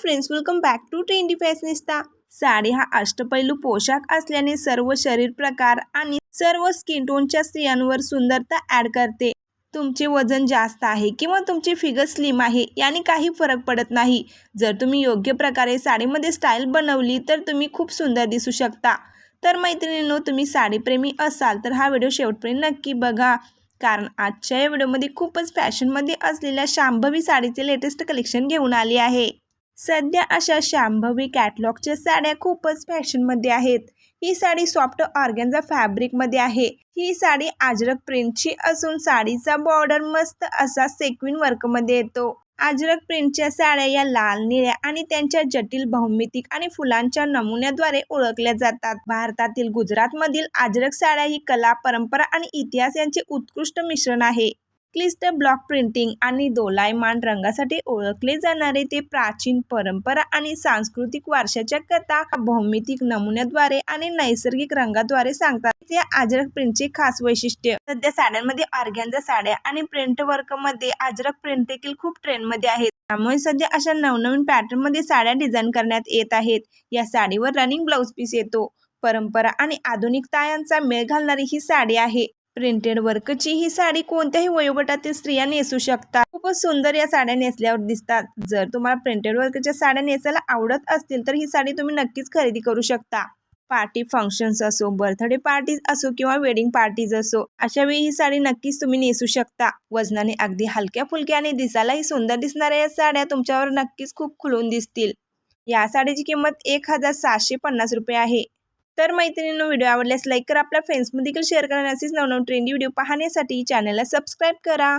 Friends welcome back to trendy fashionista sari हा अष्टपैलू पोशाख असल्याने सर्व शरीर प्रकार आणि सर्व स्किन टोनच्या स्त्रियांवर सुंदरता ॲड करते. तुमचे वजन जास्त आहे किंवा तुमची फिगर स्लिम आहे याने काही फरक पडत नाही. जर तुम्ही योग्य प्रकारे साडीमध्ये स्टाईल बनवली तर तुम्ही खूप सुंदर दिसू शकता. तर मैत्रिणींनो तुम्ही साडीप्रेमी असाल तर हा व्हिडिओ शेवटपर्यंत नक्की बघा. कारण आजच्या या व्हिडिओमध्ये खूपच फॅशनमध्ये असलेल्या शांभवी साडीचे लेटेस्ट कलेक्शन घेऊन आली आहे. सध्या अशा शांभवी कॅटलॉगच्या साड्या खूपच फॅशनमध्ये आहेत. ही साडी सॉफ्ट ऑर्गॅन्झा फॅब्रिकमध्ये आहे. ही साडी अजरक प्रिंटची असून साडीचा बॉर्डर मस्त असा सेक्विन वर्कमध्ये येतो. अजरक प्रिंटच्या साड्या या लाल निळ्या आणि त्यांच्या जटिल भौमितिक आणि फुलांच्या नमुन्याद्वारे ओळखल्या जातात. भारतातील गुजरातमधील अजरक साड्या ही कला परंपरा आणि इतिहास यांचे उत्कृष्ट मिश्रण आहे. क्लिष्ट ब्लॉक प्रिंटिंग आणि दोलायमान रंगासाठी ओळखले जाणारे ते प्राचीन परंपरा आणि सांस्कृतिक वारशाच्या कथा भौमितिक नमुन्याद्वारे आणि नैसर्गिक रंगाद्वारे सांगतात. या अजरक प्रिंटचे खास वैशिष्ट्य. सध्या साड्यांमध्ये ऑर्गॅन्झा साड्या आणि प्रिंट वर्कमध्ये अजरक प्रिंट देखील खूप ट्रेंडमध्ये आहेत. त्यामुळे सध्या अशा नवनवीन पॅटर्नमध्ये साड्या डिझाईन करण्यात येत आहेत. या साडीवर रनिंग ब्लाऊज पीस येतो. परंपरा आणि आधुनिकता यांचा मेळ घालणारी ही साडी आहे. प्रिंटेड वर्कची ही साडी कोणत्याही वयोगटातील स्त्रिया नेसू शकतात. खूपच सुंदर या साड्या नेसल्यावर दिसतात. जर तुम्हाला प्रिंटेड वर्कच्या साड्या नेसायला आवडत असतील तर ही साडी तुम्ही नक्कीच खरेदी करू शकता. पार्टी फंक्शन्स असो बर्थडे पार्टीज असो किंवा वेडिंग पार्टीज असो अशा वेळी ही साडी नक्कीच तुम्ही नेसू शकता. वजनाने अगदी हलक्या फुलक्या आणि दिसायलाही सुंदर दिसणाऱ्या या साड्या तुमच्यावर नक्कीच खूप खुलून दिसतील. या साडीची किंमत एक हजार सहाशे पन्नास रुपये आहे. तर मैत्रिणींनो व्हिडिओ आवडल्यास लाईक करा. आपल्या फ्रेंड्समध्ये देखील शेअर करा असेच नवनवीन ट्रेंडी व्हिडिओ पाहण्यासाठी चॅनलला सबस्क्राईब करा.